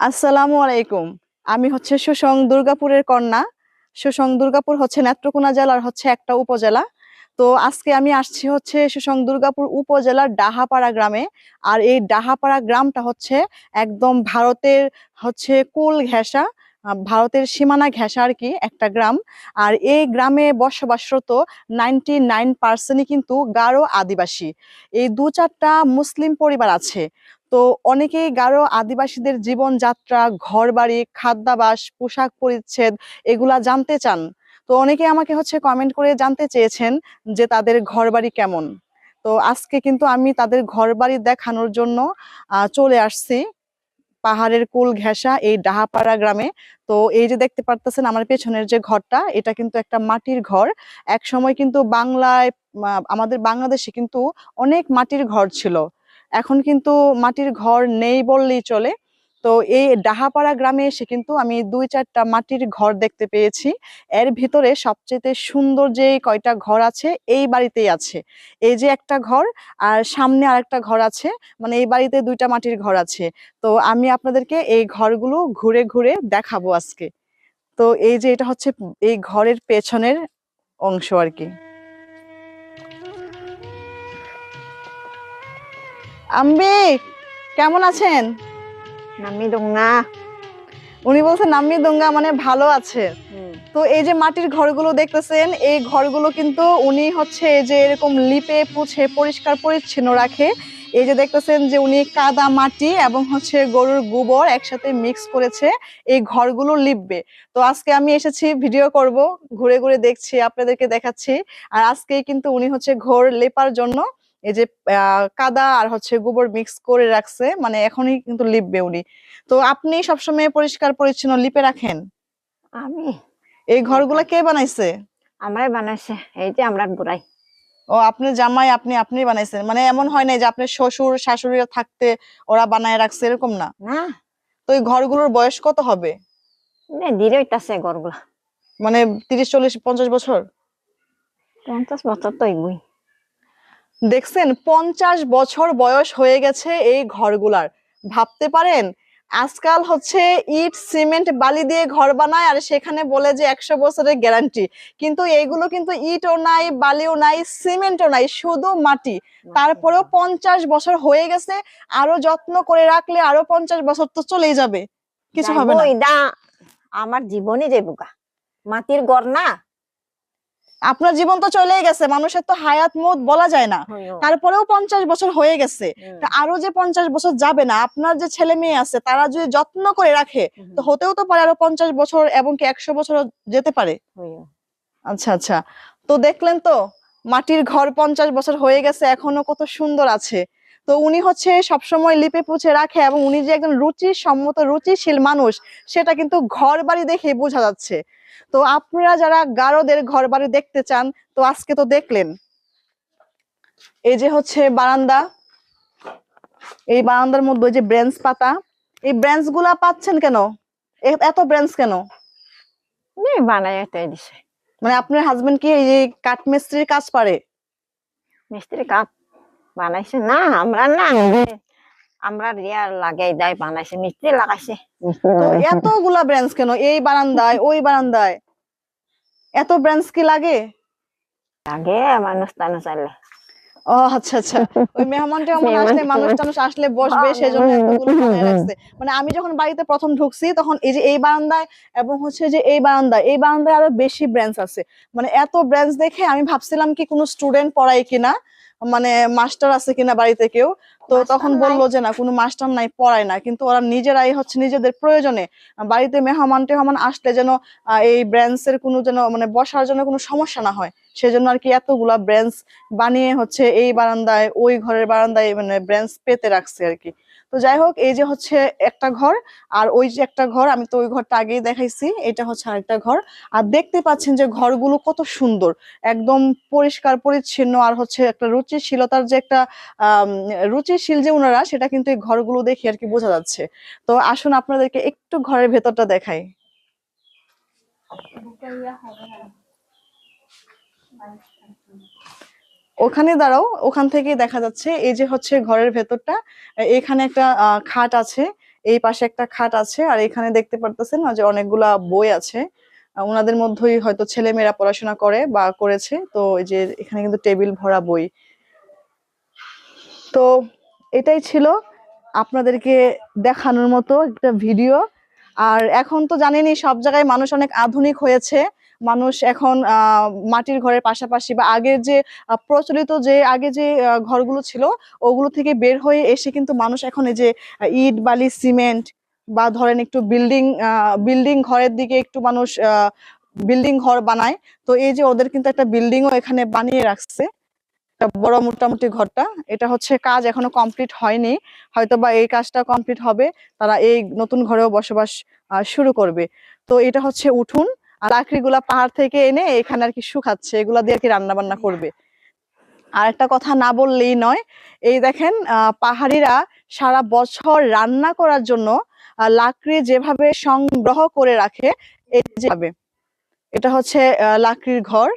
আসসালামু আলাইকুম। আমি হচ্ছে সুসং দুর্গাপুরের কন্যা। সুসং দুর্গাপুর হচ্ছে নেত্রকোনা জেলার হচ্ছে একটা উপজেলা। তো আজকে আমি আসছি হচ্ছে সুসং দুর্গাপুর উপজেলার ডাহাপাড়া গ্রামে। আর এই ডাহাপাড়া গ্রামটা হচ্ছে একদম ভারতের হচ্ছে কুল ঘেঁষা ভারতের সীমানা ঘেঁষা আর কি একটা গ্রাম। আর এই গ্রামে বসবাসরত নাইনটি নাইন পার্সেন্টই কিন্তু গারো আদিবাসী। এই দু চারটা মুসলিম পরিবার আছে। তো অনেকেই গারো আদিবাসীদের জীবনযাত্রা, ঘরবাড়ি খাদ্যাবাস পোশাক পরিচ্ছেদ এগুলা জানতে চান। তো অনেকে আমাকে হচ্ছে কমেন্ট করে জানতে চেয়েছেন যে তাদের ঘরবাড়ি কেমন। তো আজকে কিন্তু আমি তাদের ঘরবাড়ি দেখানোর জন্য চলে আসছি। পাহাড়ের কুল ঘেঁষা এই ডাহাপাড়া গ্রামে। তো এই যে দেখতে পারতেছেন আমার পেছনের যে ঘরটা, এটা কিন্তু একটা মাটির ঘর। এক সময় কিন্তু বাংলায় আমাদের বাংলাদেশে কিন্তু অনেক মাটির ঘর ছিল। এখন কিন্তু মাটির ঘর নেই বললেই চলে। তো এই ডাহাপাড়া গ্রামে এসে কিন্তু আমি দুই চারটা মাটির ঘর দেখতে পেয়েছি। এর ভিতরে সবচেয়ে সুন্দর যে কয়টা ঘর আছে, এই বাড়িতেই আছে। এই যে একটা ঘর আর সামনে আরেকটা ঘর আছে মানে এই বাড়িতে দুইটা মাটির ঘর আছে। তো আমি আপনাদেরকে এই ঘরগুলো ঘুরে ঘুরে দেখাবো আজকে। তো এই যে এটা হচ্ছে এই ঘরের পেছনের অংশ আর কি। আম্বি কেমন আছেন? নামি দং না উনি বলছেন নাম্মি দুঙ্গা মানে ভালো আছে। তো এই যে মাটির ঘরগুলো দেখতেছেন এই ঘরগুলো কিন্তু উনি হচ্ছে এই যে এরকম লিপে পুছে পরিষ্কার পরিচ্ছন্ন রাখে। এই যে দেখতেছেন যে উনি কাদা মাটি এবং হচ্ছে গরুর গোবর একসাথে মিক্স করেছে এই ঘরগুলো লিপবে। তো আজকে আমি এসেছি ভিডিও করব ঘুরে ঘুরে দেখছি আপনাদেরকে দেখাচ্ছি। আর আজকে কিন্তু উনি হচ্ছে ঘর লেপার জন্য এই যে কাদা আর হচ্ছে গোবর মিক্স করে রাখছে মানে এখনই কিন্তু লিপবে উনি তো আপনি সবসময় পরিষ্কার পরিচ্ছন্ন লিপে রাখেন? আমি? এই ঘরগুলা কে বানাইছে? আমরাই বানাইছে এই যে আমরা বুড়াই। ও আপনি জামাই আপনি আপনি বানাইছেন। মানে এমন হয় না যে আপনার শ্বশুর শাশুড়িরা থাকতে ওরা বানায় রাখছে এরকম না? না। তো এই ঘরগুলোর বয়স কত হবে? নে ধীরে হইতাছে ঘরগুলা। মানে তিরিশ চল্লিশ পঞ্চাশ বছর? পঞ্চাশ বছর তো এগুই দেখছেন পঞ্চাশ বছর বয়স হয়ে গেছে এই ঘরগুলার। ভাবতে পারেন আজকাল হচ্ছে ইট সিমেন্ট বালি দিয়ে ঘর বানায় আর সেখানে বলে যে একশো বছরের গ্যারান্টি। কিন্তু এইগুলো কিন্তু ইটও নাই বালিও নাই সিমেন্টও নাই শুধু মাটি। তারপরেও পঞ্চাশ বছর হয়ে গেছে আরও যত্ন করে রাখলে আরও পঞ্চাশ বছর তো চলেই যাবে। কিছু হবে না। আমার জীবনই যাইব গা। মাটির ঘর না। আপনার জীবন তো চলেই গেছে মানুষের তো হায়াত মত বলা যায় না। তারপরেও পঞ্চাশ বছর হয়ে গেছে। তা আরও যে পঞ্চাশ বছর যাবে না আপনার যে ছেলে মেয়ে আছে তারা যদি যত্ন করে রাখে তো হতেও তো পারে আরও পঞ্চাশ বছর এবং কি একশো বছর যেতে পারে। আচ্ছা আচ্ছা। তো দেখলেন তো মাটির ঘর পঞ্চাশ বছর হয়ে গেছে এখনও কত সুন্দর আছে। তো উনি হচ্ছে সবসময় লিপে পুছে রাখে এবং উনি যে একজন রুচি সম্মত রুচিশীল মানুষ সেটা কিন্তু ঘর বাড়ি দেখে বোঝা যাচ্ছে। তো আপনারা যারা গারোদের ঘর বাড়ি দেখতে চান তো আজকে তো দেখলেন। এই যে হচ্ছে বারান্দা। এই বারান্দার মধ্যে যে ব্রেঞ্চ পাতা। এই ব্রেঞ্চগুলা পাচ্ছেন কেন? এত ব্রেঞ্চ কেন? দিছে। মানে আপনার হাজবেন্ড কি এই যে কাঠমিস্ত্রির কাজ পারে? মিস্ত্রি কাপ বানাইছে? না আমরা না আমরা রিয়া লাগাই দেয় বানাইছে মিস্ত্রি লাগাইছে। তো এতগুলা ব্রেঞ্চ কেন? এই বারান্দায় ওই বারান্দায়। এত ব্রেঞ্চ কি লাগে? লাগে মানুষ টানুষ ও আচ্ছা আচ্ছা। ওই মেহমান টেহমান আসলে মানুষ টানুষ আসলে বসবে সেজন্য এতগুলো রাখছে। মানে আমি যখন বাড়িতে প্রথম ঢুকছি তখন এই যে এই বারান্দায় এবং হচ্ছে যে এই বারান্দায় এই বারান্দায় আরও বেশি ব্রাঞ্চ আছে। মানে এত ব্রাঞ্চ দেখে আমি ভাবছিলাম কি কোনো স্টুডেন্ট পড়ায় কিনা মানে মাস্টার আছে কিনা বাড়িতে কেউ তো তখন বলল যে না কোনো মাস্টার নাই পড়ায় না। কিন্তু ওরা নিজেরাই হচ্ছে নিজেদের প্রয়োজনে বাড়িতে মেহমান টেহমান আসলে যেন এই ব্রাঞ্চের কোনো যেন মানে বসার জন্য কোনো সমস্যা না হয়। সেজন্য আর কি এতগুলা ব্রেঞ্চ বানিয়ে হচ্ছে এই বারান্দায়, ওই ঘরের বারান্দায় মানে ব্রেঞ্চ পেতে রাখছে আর কি। তো যাই হোক, এই যে হচ্ছে একটা ঘর, আর ওই যে একটা ঘর, আমি তো ওই ঘরটা আগেই দেখাইছি, এটা হচ্ছে আরেকটা ঘর। আর দেখতে পাচ্ছেন যে ঘরগুলো কত সুন্দর, একদম পরিষ্কার, পরিচ্ছন্ন, আর হচ্ছে একটা রুচিশীলতার যে একটা রুচিশীল যে ওনারা সেটা কিন্তু এই ঘরগুলো দেখে আর কি বোঝা যাচ্ছে। তো আসুন আপনাদেরকে একটু ঘরের ভেতরটা দেখাই। ওখানে দাঁড়াও, ওখান থেকেই দেখা যাচ্ছে এই যে হচ্ছে ঘরের ভেতরটা, এখানে একটা খাট আছে, এই পাশে একটা খাট আছে, আর এখানে দেখতে পারতেছেন যে অনেকগুলা বই আছে। ওনাদের মধ্যেই হয়তো ছেলে মেয়েরা পড়াশোনা করে বা করেছে, তো এই যে এখানে কিন্তু টেবিল ভরা বই। তো এটাই ছিল আপনাদেরকে দেখানোর মতো একটা ভিডিও। আর এখন তো জানেনই সব জায়গায় মানুষ অনেক আধুনিক হয়েছে মানুষ এখন মাটির ঘরের পাশাপাশি বা আগের যে প্রচলিত যে, আগে যে ঘরগুলো ছিল, ওগুলো থেকে বের হয়ে এসে কিন্তু মানুষ এখন এই যে ইট, বালি, সিমেন্ট বা ধরেন একটু বিল্ডিং বিল্ডিং ঘরের দিকে একটু মানুষ বিল্ডিং ঘর বানায়। তো এই যে ওদের কিন্তু একটা বিল্ডিংও এখানে বানিয়ে রাখছে। বড় মোটামুটি ঘরটা। এটা হচ্ছে কাজ এখনও কমপ্লিট হয়নি। হয়তো বা এই কাজটা কমপ্লিট হবে। তারা এই নতুন ঘরেও বসবাস শুরু করবে। তো এটা হচ্ছে উঠুন। আর লাকড়িগুলা পাহাড় থেকে এনে এখানে আর কি শুকাচ্ছে, এগুলা দিয়ে কি রান্না বান্না করবে। আর একটা কথা না বললেই নয়, এই দেখেন পাহাড়িরা সারা বছর রান্না করার জন্য লাকড়ি যেভাবে সংগ্রহ করে রাখে যেভাবে এটা হচ্ছে লাকড়ির ঘর।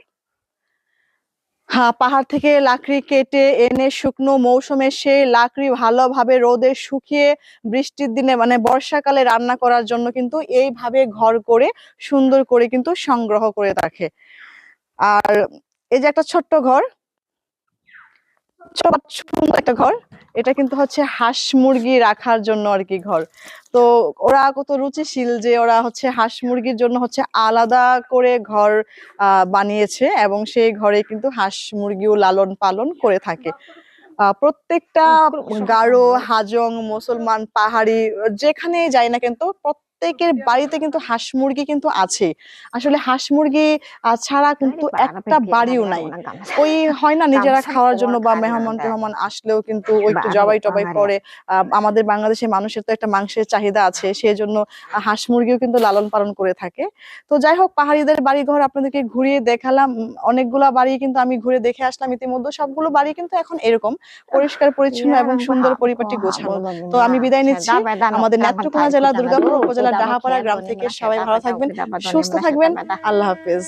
হ্যাঁ পাহাড় থেকে লাকড়ি কেটে এনে শুকনো মৌসুমে সেই লাকড়ি ভালোভাবে রোদে শুকিয়ে বৃষ্টির দিনে মানে বর্ষাকালে রান্না করার জন্য কিন্তু এইভাবে ঘর করে, সুন্দর করে কিন্তু সংগ্রহ করে রাখে। আর এই যে একটা ছোট্ট ঘর ছোট একটা ঘর। এটা কিন্তু হচ্ছে হাঁস মুরগি রাখার জন্য আর কি ঘর। তো ওরা কত রুচিশীল যে ওরা হচ্ছে হাঁস মুরগির জন্য হচ্ছে আলাদা করে ঘর আহ, বানিয়েছে এবং সেই ঘরে কিন্তু হাঁস মুরগিও লালন পালন করে থাকে। আহ, প্রত্যেকটা গারো হাজং মুসলমান পাহাড়ি যেখানে যাই না কিন্তু প্রত্যেকের বাড়িতে কিন্তু হাঁস মুরগি কিন্তু আছে আসলে হাঁস মুরগি ছাড়া কিন্তু একটা বাড়িও নাই। ওই হয় না নিজেরা খাওয়ার জন্য বা মেহমান টেহমান আসলেও কিন্তু ওই একটু জবাই টবাই। করে আমাদের বাংলাদেশের মানুষের তো একটা মাংসের চাহিদা আছে সেই জন্য হাঁস মুরগিও কিন্তু লালন পালন করে থাকে। তো যাই হোক পাহাড়িদের বাড়ি ঘর আপনাদেরকে ঘুরিয়ে দেখালাম। অনেকগুলা বাড়ি কিন্তু আমি ঘুরে দেখে আসলাম ইতিমধ্যে। সবগুলো বাড়ি কিন্তু এখন এরকম পরিষ্কার পরিচ্ছন্ন এবং সুন্দর পরিপাটি গোছানো। তো আমি বিদায় নিচ্ছি। আমাদের নেত্রকোনা জেলা দুর্গাপুর উপজেলার ডাহাপাড়া গ্রাম থেকে সবাই ভালো থাকবেন সুস্থ থাকবেন। আল্লাহ হাফেজ।